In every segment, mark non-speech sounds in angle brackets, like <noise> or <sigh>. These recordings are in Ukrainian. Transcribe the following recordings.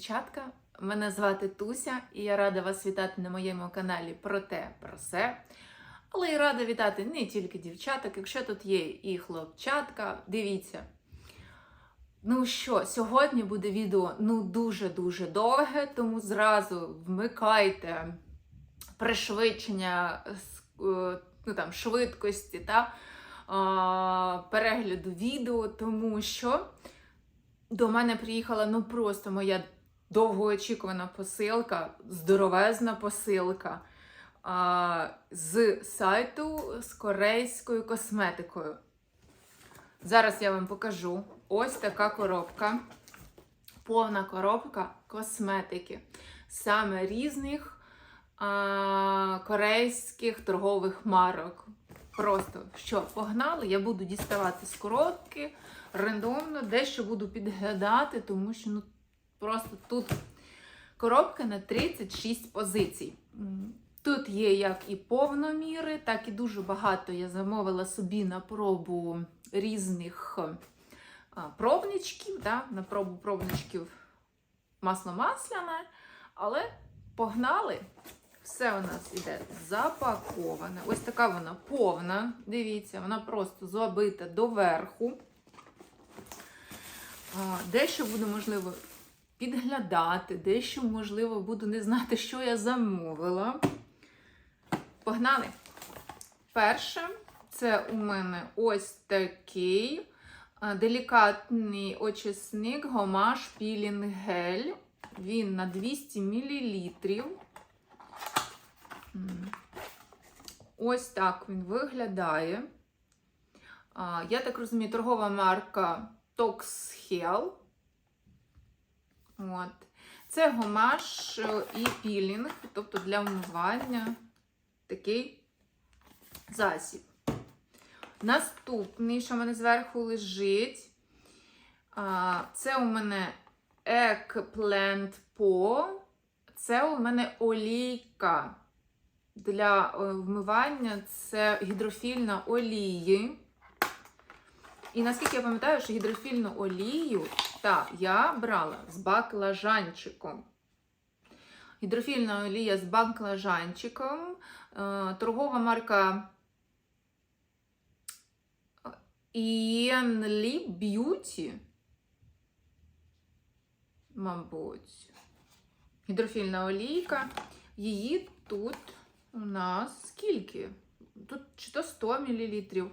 дівчатка! Мене звати Туся, і я рада вас вітати на моєму каналі про те, про все. Але й рада вітати не тільки дівчаток, якщо тут є і хлопчатка, дивіться. Ну що, сьогодні буде відео ну дуже-дуже довге, тому зразу вмикайте пришвидшення е, ну, там, швидкості та а, перегляду відео, тому що до мене приїхала ну просто моя довгоочікувана посилка, здоровезна посилка а, з сайту з корейською косметикою. Зараз я вам покажу ось така коробка. Повна коробка косметики. Саме різних а, корейських торгових марок. Просто що, погнали, я буду діставати з коробки рандомно, дещо буду підглядати, тому що ну, просто тут коробка на 36 позицій. Тут є як і повноміри, так і дуже багато я замовила собі на пробу різних пробничків, да, на пробу пробничків масло масляне, але погнали. Все у нас іде запаковане. Ось така вона повна. Дивіться, вона просто забита доверху. Дещо буду, можливо, підглядати, дещо, можливо, буду не знати, що я замовила. Погнали! Перше, це у мене ось такий делікатний очисник гомаш пілінг гель. Він на 200 мл. Ось так він виглядає. Я так розумію, торгова марка Tox Hell. От. Це гомаш е, і пілінг, тобто для вмивання такий засіб. Наступний, що в мене зверху лежить, це у мене Eggplant Po. Це у мене олійка для е, вмивання, це гідрофільна олії. І наскільки я пам'ятаю, що гідрофільну олію та я брала з баклажанчиком. Гідрофільна олія з баклажанчиком. Е, торгова марка Ianli Beauty. Мабуть. Гідрофільна олійка. Її тут у нас скільки? Тут чи то 100 мл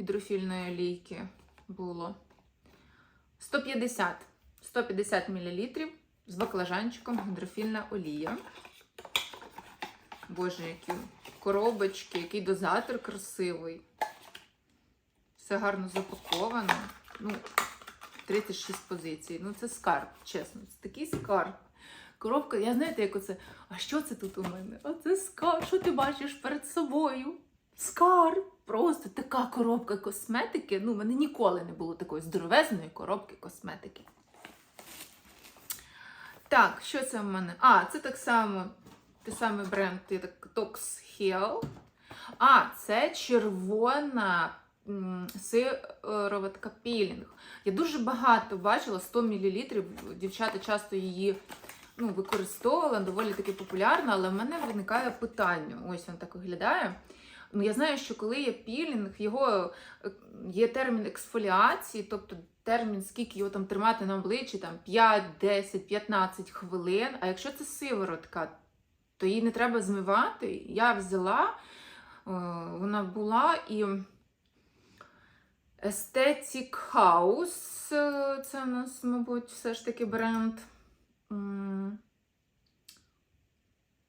гідрофільної олійки було. 150 150 мл з баклажанчиком гідрофільна олія. Боже, які коробочки, який дозатор красивий. Все гарно запаковано. Ну, 36 позицій. Ну, це скарб, чесно. Це такий скарб. Коробка, я знаєте, як оце. А що це тут у мене? Оце скарб. Що ти бачиш перед собою? Скарб. Просто така коробка косметики. Ну, в мене ніколи не було такої здоровезної коробки косметики. Так, що це в мене? А, це так само, той самий бренд Tox Heal. А, це червона м, сирова така пілінг. Я дуже багато бачила 100 мл. Дівчата часто її ну, використовувала, доволі таки популярна, але в мене виникає питання. Ось він так виглядає. Ну, я знаю, що коли є пілінг, його е, є термін ексфоліації, тобто термін, скільки його там тримати на обличчі, там 5, 10, 15 хвилин. А якщо це сиворотка, то її не треба змивати. Я взяла, е, вона була і Aesthetic House, е, це у нас, мабуть, все ж таки бренд.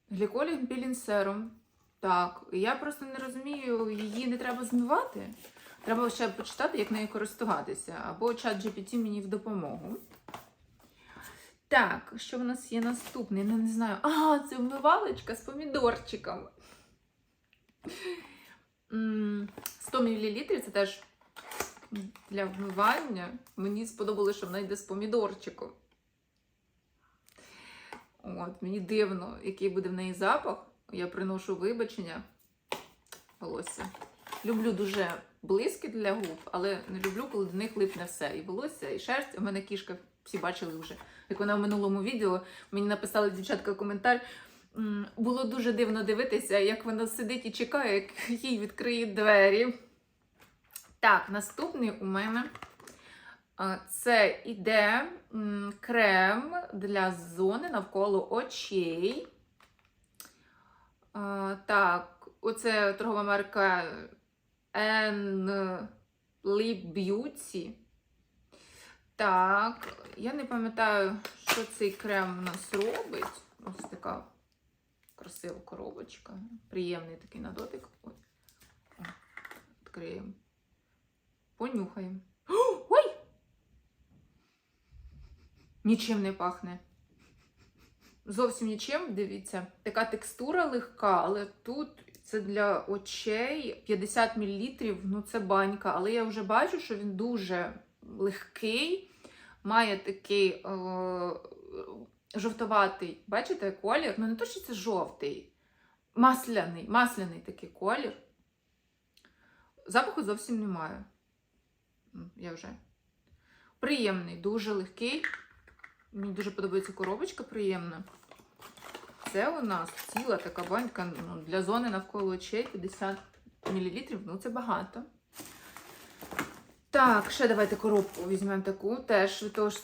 Гліколін Пілін Серум. Так, я просто не розумію, її не треба змивати. Треба ще почитати, як нею користуватися. Або чат GPT мені в допомогу. Так, що в нас є наступний? Ну, не знаю. А, це вмивалочка з помідорчиками. М, 100 мл це теж для вмивання. Мені сподобалося, що вона йде з помідорчиком. От, мені дивно, який буде в неї запах. Я приношу вибачення волосся. Люблю дуже близькі для губ, але не люблю, коли до них липне все. І волосся, і шерсть. У мене кішка всі бачили вже, як вона в минулому відео мені написали дівчатка коментар. Було дуже дивно дивитися, як вона сидить і чекає, як їй відкриють двері. Так, наступний у мене це іде крем для зони навколо очей. А, Так, оце торгова марка N Beauty. Так, я не пам'ятаю, що цей крем у нас робить. Ось така красива коробочка. Приємний такий на дотик. Ой. Відкриємо. Понюхаємо. <gasps> Ой! Нічим не пахне. Зовсім нічим, дивіться, така текстура легка, але тут це для очей 50 мл, ну це банька. Але я вже бачу, що він дуже легкий, має такий е- жовтоватий, бачите, колір. Ну не то, що це жовтий, масляний, масляний такий колір. Запаху зовсім немає. Я вже. Приємний, дуже легкий. Мені дуже подобається коробочка, приємна. Це у нас ціла така банька ну, для зони навколо очей 50 мл. Ну, це багато. Так, ще давайте коробку візьмемо таку. Теж від того ж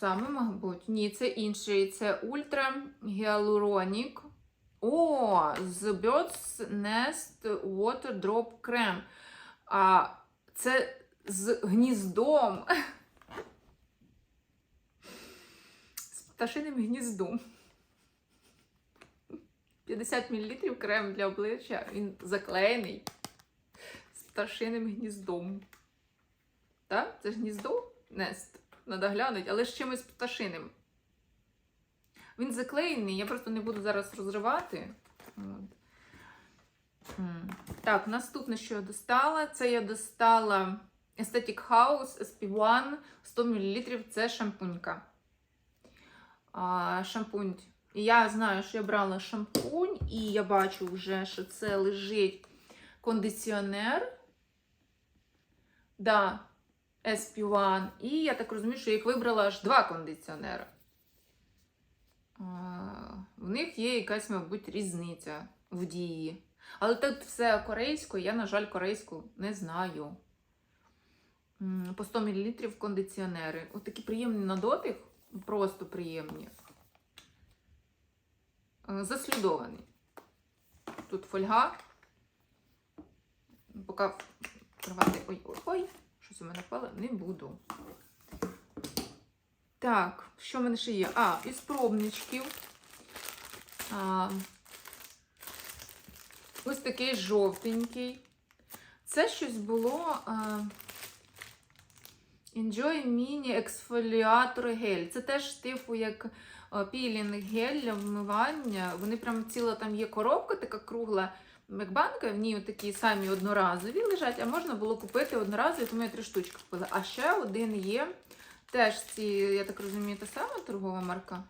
саме, мабуть. Ні, це інший. Це Ультра Гіалуронік. О, з Birds Nest Water Drop Cream. А це з гніздом. З пташиним гніздом. 50 мл крем для обличчя. Він заклеєний з пташиним гніздом. Так? Це ж гніздо Нест. Надо глянути, але з чимось пташиним. Він заклеєний, я просто не буду зараз розривати. От. Так, наступне, що я достала, це я достала Aesthetic House SP1 100 мл. Це шампунька. Шампунь. І я знаю, що я брала шампунь, і я бачу вже, що це лежить кондиціонер. Да, SP1. І я так розумію, що я їх вибрала аж два кондиціонери. В них є якась, мабуть, різниця в дії. Але тут все корейською, я, на жаль, корейську не знаю. По 100 мл кондиціонери. Ось такі приємні на дотик, просто приємні. Е, Заслідований. Тут фольга. Поки вкривати. Ой, ой, ой, щось у мене впало, не буду. Так, що в мене ще є? А, із пробничків. А, ось такий жовтенький. Це щось було. А, Enjoy Mini Exfoliator Gel. Це теж типу як е, пілінг гель для вмивання. Вони прям ціла там є коробка, така кругла як в ній такі самі одноразові лежать, а можна було купити одноразові, тому я три штучки купила. А ще один є. Теж ці, я так розумію, та сама торгова марка?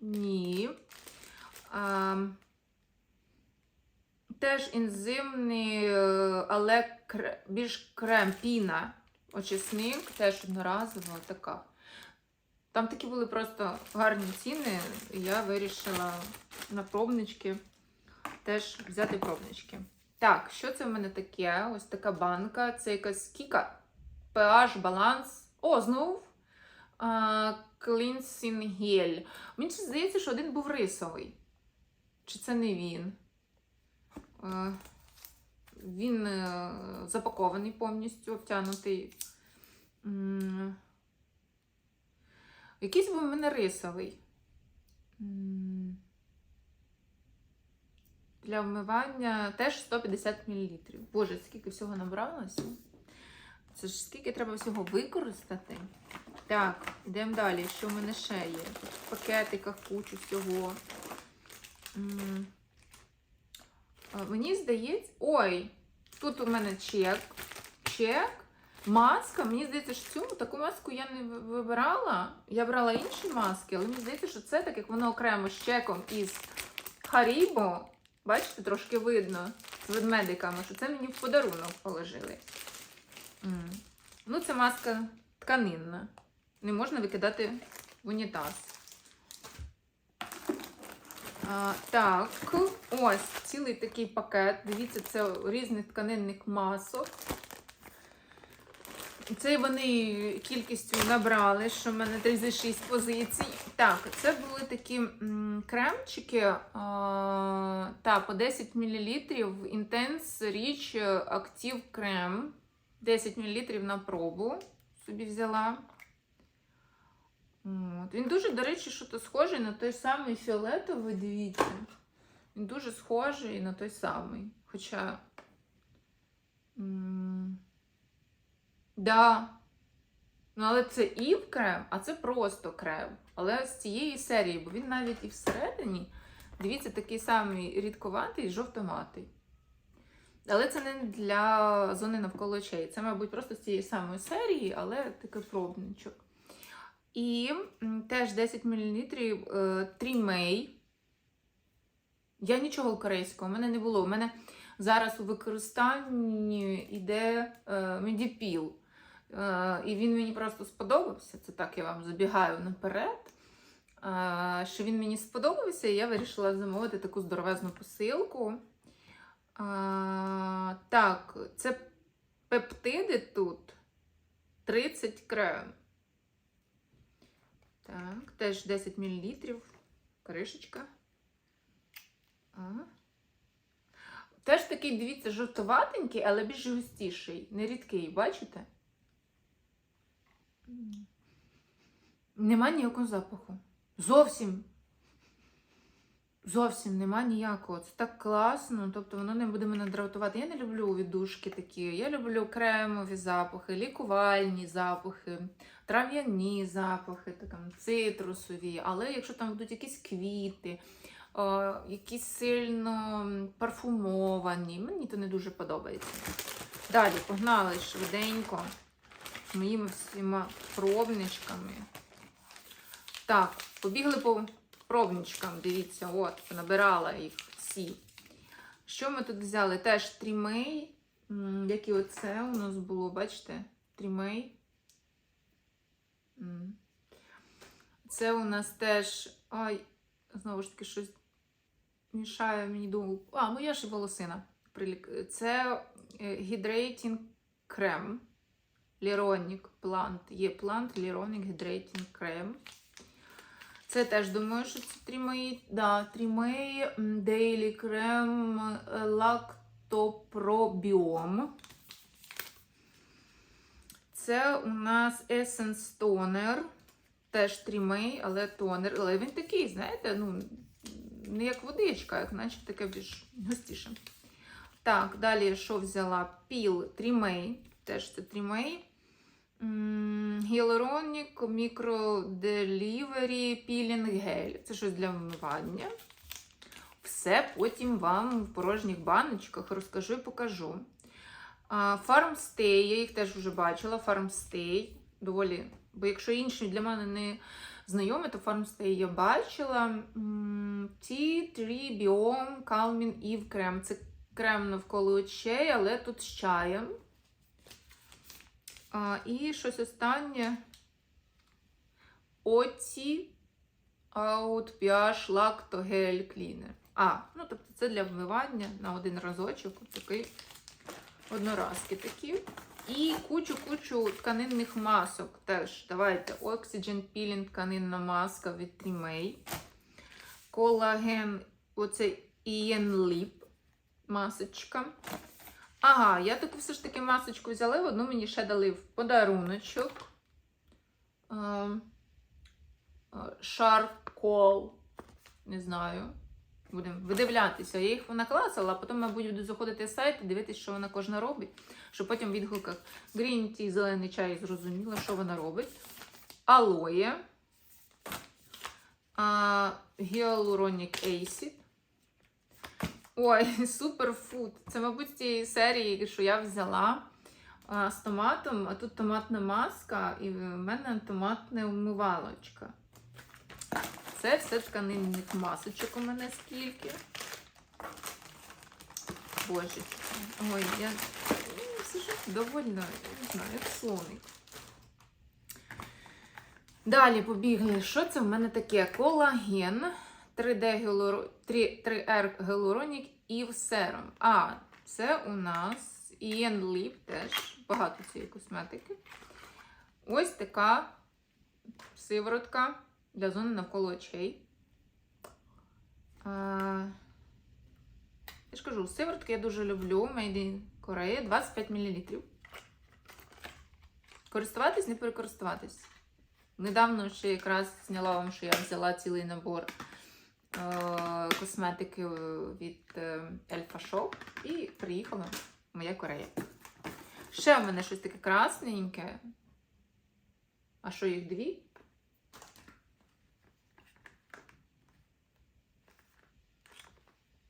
Ні. А, теж ензимний, е, але кре- більш крем піна. Очисник, теж одноразова така. Там такі були просто гарні ціни, і я вирішила на пробнички теж взяти пробнички. Так, що це в мене таке? Ось така банка. Це якась кіка. pH баланс. О, знов а, Cleansing Мені здається, що один був рисовий. Чи це не він? Е, Він е, запакований повністю, обтянутий. Якийсь був у мене рисовий. Для вмивання теж 150 мл. Боже, скільки всього набралося. Це ж скільки треба всього використати. Так, йдемо далі. Що в мене ще є? В пакетиках кучу всього. Мені здається. Ой, тут у мене чек. Чек. Маска. Мені здається, що цю таку маску я не ви- вибирала. Я брала інші маски, але мені здається, що це так, як воно окремо з чеком із Харібо. Бачите, трошки видно з ведмедиками, що це мені в подарунок положили. Ну, це маска тканинна. не можна викидати в унітаз. А, так, ось цілий такий пакет. Дивіться, це різних тканинних масок. Це вони кількістю набрали, що в мене 36 позицій. Так, це були такі кремчики а, та, по 10 мл Intense Rich Active Крем. 10 мл на пробу собі взяла. От. Він дуже, до речі, що схожий на той самий фіолетовий, дивіться. Він дуже схожий на той самий. Хоча. Да. Ну, але це і крем, а це просто крем. Але з цієї серії, бо він навіть і всередині, дивіться, такий самий рідкуватий, жовтоматий. Але це не для зони навколо очей. Це, мабуть, просто з цієї самої серії, але такий пробничок. І теж 10 мл Трімей. Я нічого корейського, у мене не було. У мене зараз у використанні йде е, медіпіл. Е, і він мені просто сподобався. Це так я вам забігаю наперед. Е, що він мені сподобався, і я вирішила замовити таку здоровезну посилку. Так, це пептиди тут 30 крем. Так, теж 10 мл. Кришечка. Ага. Теж такий, дивіться, жовтоватенький, але більш густіший, не рідкий, бачите? Нема ніякого запаху. Зовсім. Зовсім нема ніякого. Це так класно, тобто воно не буде мене дратувати. Я не люблю віддушки такі. Я люблю кремові запахи, лікувальні запахи, трав'яні запахи, там, цитрусові. Але якщо там будуть якісь квіти, е, якісь сильно парфумовані, мені то не дуже подобається. Далі погнали швиденько з моїми всіма пробничками. Так, побігли по пробничкам, дивіться, от, набирала їх всі. Що ми тут взяли? Теж трімей, як і оце у нас було, бачите? Трімей. Це у нас теж. Ай, знову ж таки, щось мішає мені думаю. А, моя ж волосина. Прилік- Це е, Hydrating крем. Ліронік Plant. Є Plant Lironic Hydrating крем. Це теж думаю, що це трімей. Да, трімей Daily крем Lactopробіом. Це у нас Essence Toner. Теж трімей, але тонер. Але він такий, знаєте, ну, не як водичка, як наче таке більш густіше. Так, далі що взяла? Піл трімей. Теж це трімей. Гіалуронік мікроделівері пілінг гель. Це щось для вмивання. Все потім вам в порожніх баночках розкажу і покажу. Фармстей, я їх теж вже бачила. Фармстей. Доволі. Бо якщо інші для мене не знайомі, то Фармстей я бачила. Tea Tree Biome Calming Eve крем. Це крем навколо очей, але тут з чаєм. А, і щось останнє. Оці Out pH Lactogel Cleaner. А, ну тобто це для вмивання на один разочок. Такий одноразки такі. І кучу-кучу тканинних масок теж. Давайте. Oxygen Peeling тканинна маска від Trimay. Колаген, оце Ian Lip масочка. Ага, я таку все ж таки масочку взяла, одну мені ще дали в подаруночок. Шаркол. Не знаю. Будемо видивлятися. Я їх накласила, а потім, мабуть, буду заходити в сайт і дивитися, що вона кожна робить. Щоб потім в відгуках Green Tea, зелений чай зрозуміла, що вона робить. Алоє. Hyaluronic Acid. Ой, <laughs> суперфуд. Це, мабуть, з тієї серії, що я взяла а, з томатом, а тут томатна маска, і в мене томатна умивалочка. Це все тканинних масочок у мене скільки. Боже. Ой, я сижу довольно, не знаю, як слоник. Далі побігли. Що це в мене таке? Колаген, 3D гіалуро... 3, 3R гіалуронік і серум. А, це у нас Lip теж багато цієї косметики. Ось така сиворотка для зони навколо очей. Я ж кажу, сиворотки я дуже люблю. Made in Korea 25 мл. Користуватись, не перекористуватись. Недавно ще якраз зняла вам, що я взяла цілий набор косметики від е, Elfa Shop і приїхала моя Корея. Ще в мене щось таке красненьке. А що їх дві?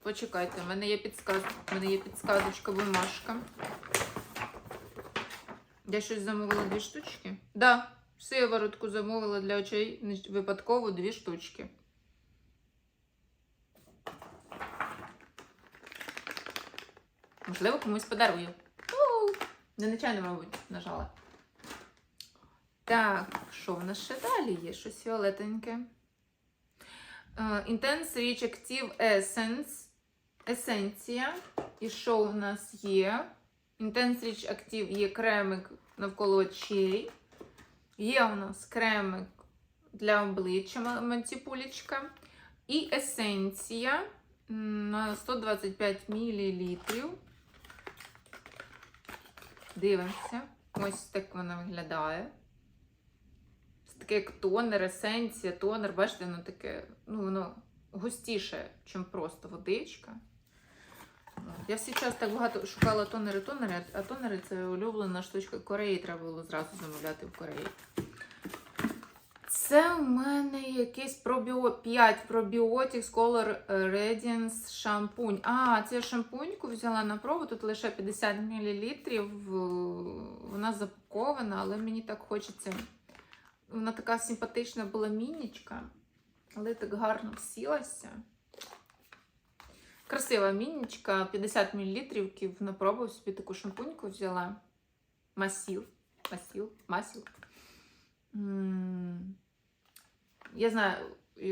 Почекайте, в мене є підсказ... в мене є підсказочка, бумажка. Я щось замовила дві штучки? Так, Да, сиворотку замовила для очей випадково дві штучки. Можливо, комусь подарую. У, Не мабуть, нажала. Так, що в нас ще далі є? Щось фіолетеньке. Е, Intense Rich Active Essence. Есенція. І що у нас є? Intense Rich Active є кремик навколо очей. Є у нас кремик для обличчя ма- І есенція на 125 мл. Дивимося. Ось так вона виглядає. Це таке як тонер, есенція, тонер. Бачите, воно таке, ну, воно густіше, ніж просто водичка. Я всі час так багато шукала тонери, тонери, а тонери це улюблена штучка Кореї, треба було зразу замовляти в Кореї. Це у мене якийсь пробіо... 5 Probiotics Color Radiance шампунь. А, це шампуньку взяла на пробу, тут лише 50 мл. Вона запакована, але мені так хочеться. Вона така симпатична була мінічка, але так гарно всілася. Красива мінічка, 50 мл. На пробу собі таку шампуньку взяла. Масіл. Масіл. Масіл. М, Я знаю,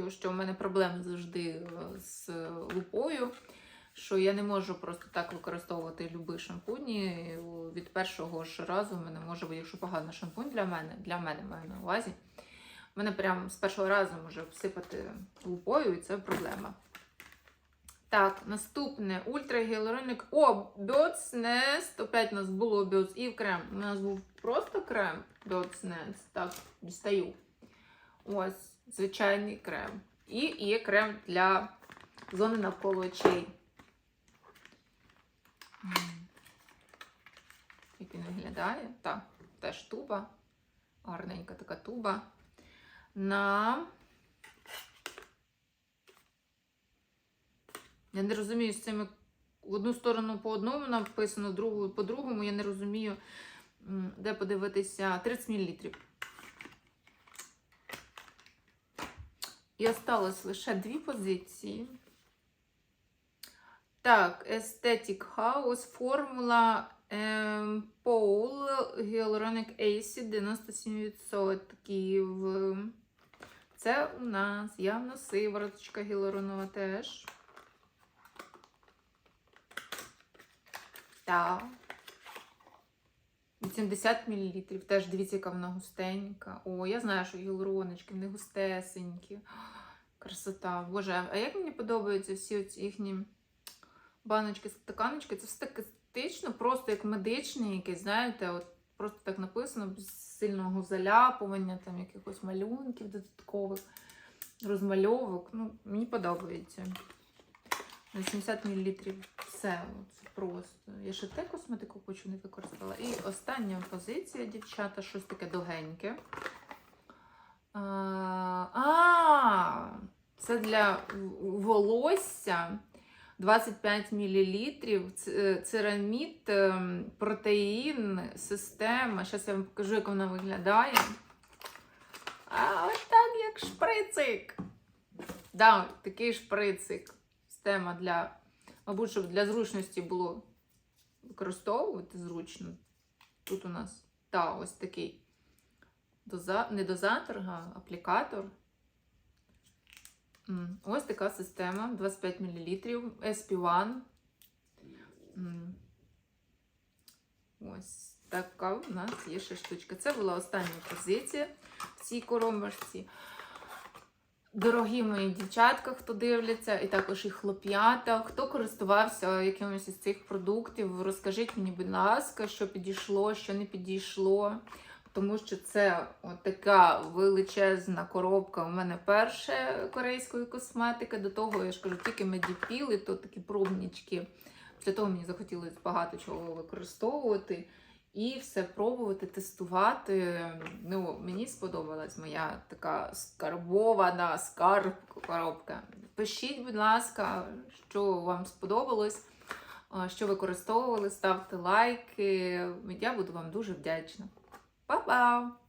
що в мене проблеми завжди е, з лупою, що я не можу просто так використовувати любі шампуні. Від першого ж разу в мене може бути, якщо поганий шампунь для мене, для мене маю на увазі. Мене прямо з першого разу може всипати лупою, і це проблема. Так, наступне ультрагіалуроник. О, Nest. Опять у нас було Birds і крем. У нас був просто крем Birds Так, дістаю. Ось, звичайний крем. І є крем для зони навколо очей. Як він виглядає? Так, теж туба. Гарненька така туба. На. Я не розумію з цими в одну сторону по одному написано, другу по другому. Я не розумію, де подивитися 30 мл. І осталось лише дві позиції. Так, Aesthetic House, формула ем, Paul Hyaluronic Acid 97%. Це у нас явно сивороточка гіалуронова теж. Так. 80 мл. Теж дивіться, яка вона густенька. О, я знаю, що гіалуроночки, вони густесенькі. Красота. Боже, а як мені подобаються всі оці їхні баночки, стаканочки, це все так естетично, просто як медичні якісь, знаєте, от просто так написано, без сильного заляпування, там якихось малюнків додаткових, розмальовок. Ну, мені подобається. На 70 мл. Все, це просто. Я ще те косметику хочу не використала. І остання позиція, дівчата, щось таке довгеньке. А, це для волосся 25 мл. Церамід, ем, протеїн, система. Зараз я вам покажу, як вона виглядає. А ось так, як шприцик. Да, такий шприцик. Система для, мабуть, щоб для зручності було використовувати зручно. Тут у нас, та, ось такий доза... не дозатор, а аплікатор. Ось така система 25 мл SP1. Ось така у нас є ще штучка. Це була остання позиція в цій коробочці. Дорогі мої дівчатка, хто дивляться, і також і хлоп'ята, хто користувався якимось із цих продуктів, розкажіть мені, будь ласка, що підійшло, що не підійшло. Тому що це така величезна коробка. У мене перша корейської косметики. До того, я ж кажу, тільки медіпіли, то такі пробнічки. Після того мені захотілося багато чого використовувати і все пробувати, тестувати. Ну, мені сподобалась моя така скарбована скарб коробка. Пишіть, будь ласка, що вам сподобалось, що використовували, ставте лайки. Я буду вам дуже вдячна. Па-па!